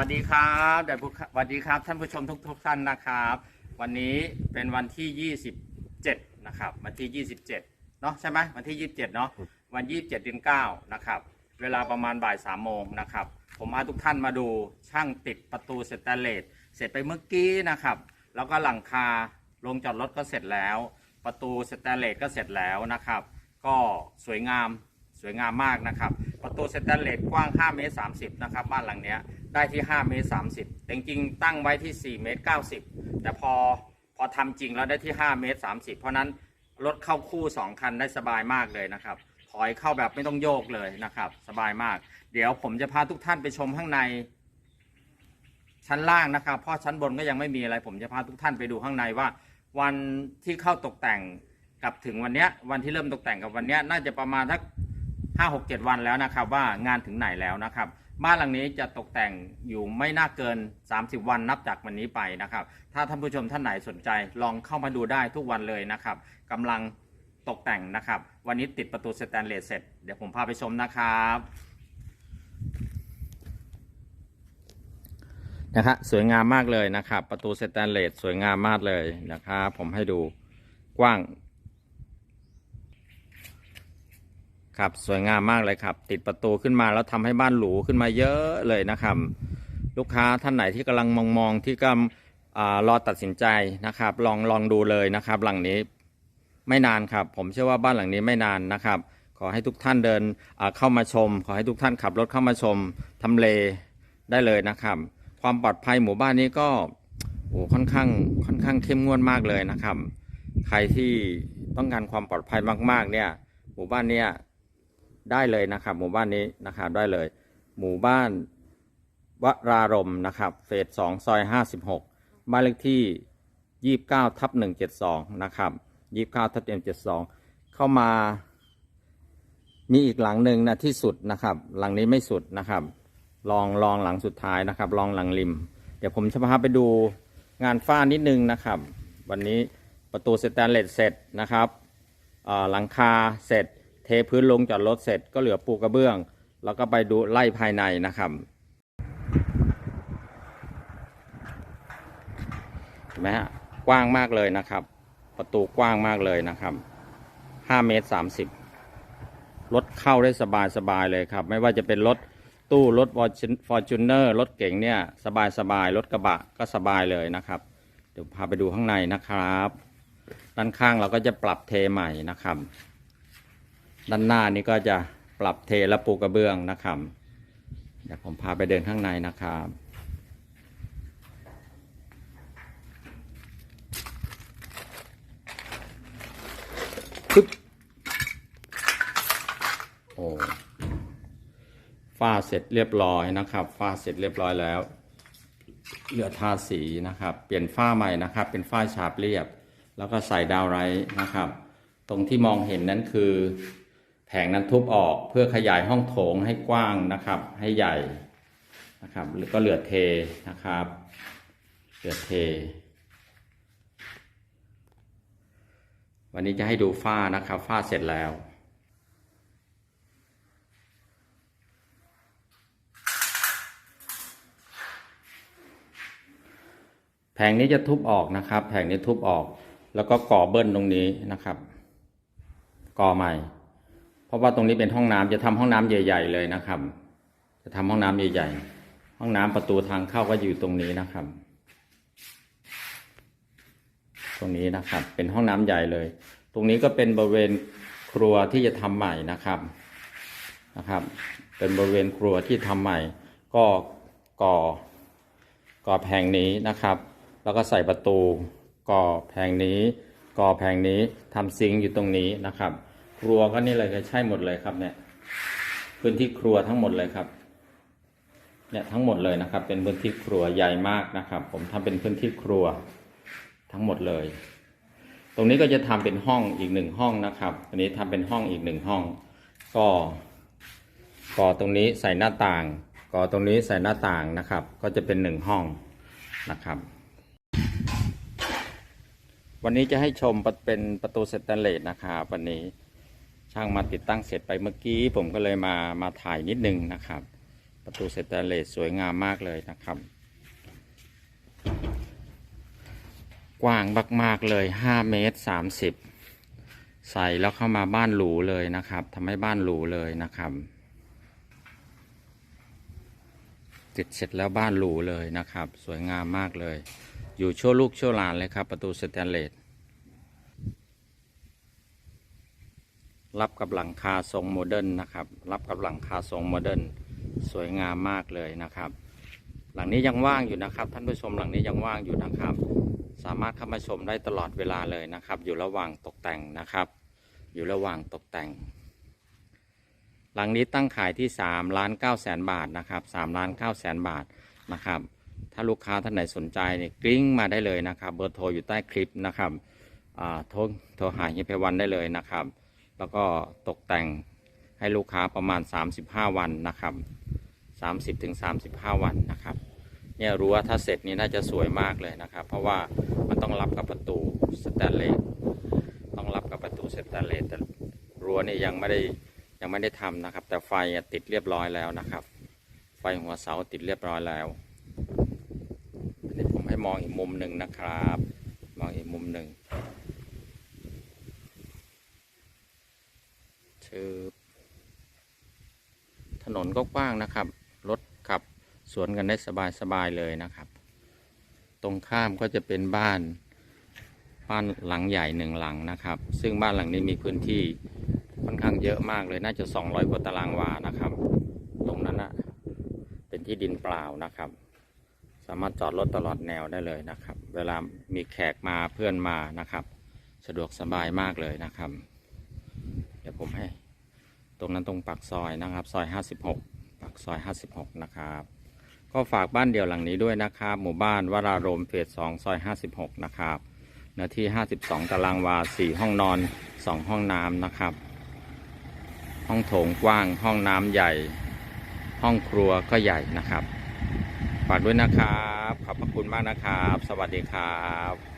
วัสดีครับเดี๋ยวสวัสดีครับ ท่านผู้ชมทุกทุกท่านนะครับ วันนี้เป็นวันที่ 27 นะครับ วันที่ 27 เนาะใช่ไหมวันที่ 27 เนาะวัน 27เดือน9นะครับ เวลาประมาณบ่าย3โมงนะครับ ผมพาทุกท่านมาดูช่างติดประตูสแตนเลสเสร็จไปเมื่อกี้นะครับ แล้วก็หลังคาลงจอดรถก็เสร็จแล้ว ประตูสแตนเลสก็เสร็จแล้วนะครับ ก็สวยงามสวยงามมากนะครับ ประตูสแตนเลสกว้าง5เมตร30นะครับบ้านหลังเนี้ย ได้ที่ 5 เมตร 30 แต่จริงๆตั้งไว้ที่ 4 เมตร 90 แต่พอพอทำจริงแล้วได้ที่ 5 เมตร 30 เพราะนั้นรถเข้าคู่ 2 คันได้สบายมากเลยนะครับ ถอยเข้าแบบไม่ต้องโยกเลยนะครับ สบายมาก เดี๋ยวผมจะพาทุกท่านไปชมข้างใน ชั้นล่างนะครับ เพราะชั้นบนก็ยังไม่มีอะไร ผมจะพาทุกท่านไปดูข้างในว่า วันที่เข้าตกแต่งกับถึงวันเนี้ยวันที่เริ่มตกแต่งกับวันเนี้ยน่าจะประมาณสักห้าหกเจ็ดวันแล้วนะครับ ว่างานถึงไหนแล้วนะครับ บ้านหลังนี้จะตกแต่งอยู่ไม่น่าเกิน 30 วันนับจากวันนี้ไปนะครับ ถ้าท่านผู้ชมท่านไหนสนใจลองเข้ามาดูได้ทุกวันเลยนะครับกำลังตกแต่งนะครับ วันนี้ติดประตูสแตนเลสเสร็จ เดี๋ยวผมพาไปชมนะครับนะครับสวยงามมากเลยนะครับ ประตูสแตนเลสสวยงามมากเลยนะครับ ผมให้ดูกว้าง ครับสวยงามมากเลยครับ ติดประตูขึ้นมาแล้วทำให้บ้านหรูขึ้นมาเยอะเลยนะครับ ลูกค้าท่านไหนที่กำลังมองมองๆที่กำลังอารอตัดสินใจนะครับ ลองลองดูเลยนะครับ หลังนี้ไม่นานครับ ผมเชื่อว่าบ้านหลังนี้ไม่นานนะครับ ขอให้ทุกท่านเดินเข้ามาชม ขอให้ทุกท่านขับรถเข้ามาชมทำเลได้เลยนะครับ ความปลอดภัยหมู่บ้านนี้ก็โอ้ค่อนข้างค่อนข้างเข้มงวดมากเลยนะครับ ใครที่ต้องการความปลอดภัยมากๆเนี่ย หมู่บ้านเนี้ย ได้เลยนะครับ หมู่บ้านนี้นะครับได้เลย หมู่บ้านวรารมนะครับ เฟสสองซอยห้าสิบหกบ้านเลขที่ยี่บเก้าทับหนึ่งเจ็ดสองนะครับยี่บเก้าทับเอ็มเจ็ดสองเข้ามา มีอีกหลังหนึ่งนะที่สุดนะครับ หลังนี้ไม่สุดนะครับ ลองลองหลังสุดท้ายนะครับ ลองหลังริม เดี๋ยวผมจะพาไปดูงานฝ้านิดนึงนะครับ วันนี้ประตูสแตนเลสเสร็จนะครับหลังคาเสร็จ เทพื้นลงจอดรถเสร็จก็เหลือปูกระเบื้อง แล้วก็ไปดูไล่ภายในนะครับเห็นไหมฮะกว้างมากเลยนะครับ ประตูกว้างมากเลยนะครับ5เมตร30รถเข้าได้สบายสบายเลยครับ ไม่ว่าจะเป็นรถตู้รถฟอร์จูเนอร์รถเก๋งเนี่ยสบายสบายรถกระบะก็สบายเลยนะครับ เดี๋ยวพาไปดูข้างในนะครับ ด้านข้างเราก็จะปรับเทใหม่นะครับ ด้านหน้านี้ก็จะปรับเทและปูกระเบื้องนะครับเดี๋ยวผมพาไปเดินข้างในนะครับปึ๊บโอ้ฝ้าเสร็จเรียบร้อยนะครับฝ้าเสร็จเรียบร้อยแล้วเหลือทาสีนะครับ เปลี่ยนฝ้าใหม่นะครับ เป็นฝ้าฉาบเรียบ แล้วก็ใส่ดาวไรนะครับ ตรงที่มองเห็นนั้นคือ แผงนั้นทุบออกเพื่อขยายห้องโถงให้กว้างนะครับ ให้ใหญ่นะครับแล้วก็เหลือเทนะครับ เหลือเท วันนี้จะให้ดูฝ้านะครับฝ้าเสร็จแล้วแผงนี้จะทุบออกนะครับ แผงนี้ทุบออก แล้วก็ก่อเบิ้ลตรงนี้นะครับ ก่อใหม่ เพราะว่าตรงนี้เป็นห้องน้ำจะทำห้องน้ำใหญ่ ๆ เลยนะครับ จะทำห้องน้ำใหญ่ ๆ ห้องน้ำประตูทางเข้าก็อยู่ตรงนี้นะครับ ตรงนี้นะครับ เป็นห้องน้ำใหญ่เลย ตรงนี้ก็เป็นบริเวณครัวที่จะทำใหม่นะครับนะครับ เป็นบริเวณครัวที่ทำใหม่ ก็ก่อก่อแผงนี้นะครับ แล้วก็ใส่ประตูก่อแผงนี้ก่อแผงนี้ทำซิงค์อยู่ตรงนี้นะครับ ครัวก็นี่เลยใช่หมดเลยครับ เนี่ย พื้นที่ครัวทั้งหมดเลยครับ เนี่ยทั้งหมดเลยนะครับ เป็นพื้นที่ครัวใหญ่มากนะครับ ผมทำเป็นพื้นที่ครัวทั้งหมดเลย ตรงนี้ก็จะทำเป็นห้องอีกหนึ่งห้องนะครับ อันนี้ทำเป็นห้องอีกหนึ่งห้อง ก็ก่อตรงนี้ใส่หน้าต่างก่อตรงนี้ใส่หน้าต่างนะครับ ก็จะเป็นหนึ่งห้องนะครับ วันนี้จะให้ชมเป็นประตูสแตนเลสนะครับวันนี้ ช่างมาติดตั้งเสร็จไปเมื่อกี้ ผมก็เลยมามาถ่ายนิดนึงนะครับ ประตูสแตนเลสสวยงามมากเลยนะครับ กว้างมากๆเลย 5 เมตร 30 ใส่แล้วเข้ามาบ้านหรูเลยนะครับทำให้บ้านหรูเลยนะครับ ติดเสร็จแล้วบ้านหรูเลยนะครับ สวยงามมากเลย อยู่ชั่วลูกชั่วหลานเลยครับ ประตูสแตนเลส รับกับหลังคาทรงโมเดิร์นนะครับ รับกับหลังคาทรงโมเดิร์นสวยงามมากเลยนะครับ หลังนี้ยังว่างอยู่นะครับ ท่านผู้ชมหลังนี้ยังว่างอยู่นะครับ สามารถเข้ามาชมได้ตลอดเวลาเลยนะครับ อยู่ระหว่างตกแต่งนะครับ อยู่ระหว่างตกแต่ง หลังนี้ตั้งขายที่3ล้าน9แสนบาทนะครับ3ล้าน9แสนบาทนะครับ ถ้าลูกค้าท่านไหนสนใจเนี่ยกริ้งมาได้เลยนะครับ เบอร์โทรอยู่ใต้คลิปนะครับโทรโทรหาเฮียเพวันได้เลยนะครับ แล้วก็ตกแต่งให้ลูกค้าประมาณ 35 วันนะครับ 30ถึง35วันนะครับเนี่ยรั้วถ้าเสร็จนี่น่าจะสวยมากเลยนะครับ เพราะว่ามันต้องรับกับประตูสแตนเลสต้องรับกับประตูสแตนเลสแต่รั้วนี่ยังไม่ได้ยังไม่ได้ทำนะครับ แต่ไฟติดเรียบร้อยแล้วนะครับ ไฟหัวเสาติดเรียบร้อยแล้วอันนี้ผมให้มองอีกมุมหนึ่งนะครับ มองอีกมุมหนึ่ง ชืบถนนก็กว้างนะครับ รถขับสวนกันได้สบายๆเลยนะครับ ตรงข้ามก็จะเป็นบ้านบ้านหลังใหญ่หนึ่งหลังนะครับ ซึ่งบ้านหลังนี้มีพื้นที่ค่อนข้างเยอะมากเลยน่าจะ 200 กว่าตารางวานะครับ ตรงนั้นนะเป็นที่ดินเปล่านะครับ สามารถจอดรถตลอดแนวได้เลยนะครับ เวลามีแขกมาเพื่อนมานะครับ สะดวกสบายมากเลยนะครับ เดี๋ยวผมให้ ตรงนั้นตรงปากซอยนะครับ ซอย 56ปากซอย 56 นะครับ ก็ฝากบ้านเดี่ยวหลังนี้ด้วยนะครับ หมู่บ้านวรารมเฟส2ซอย 56 นะครับเนื้อที่ 52 ตารางวา 4 ห้องนอน 2 ห้องน้ำนะครับ ห้องโถงกว้าง ห้องน้ำใหญ่ ห้องครัวก็ใหญ่นะครับ ฝากด้วยนะครับ ขอบพระคุณมากนะครับ สวัสดีครับ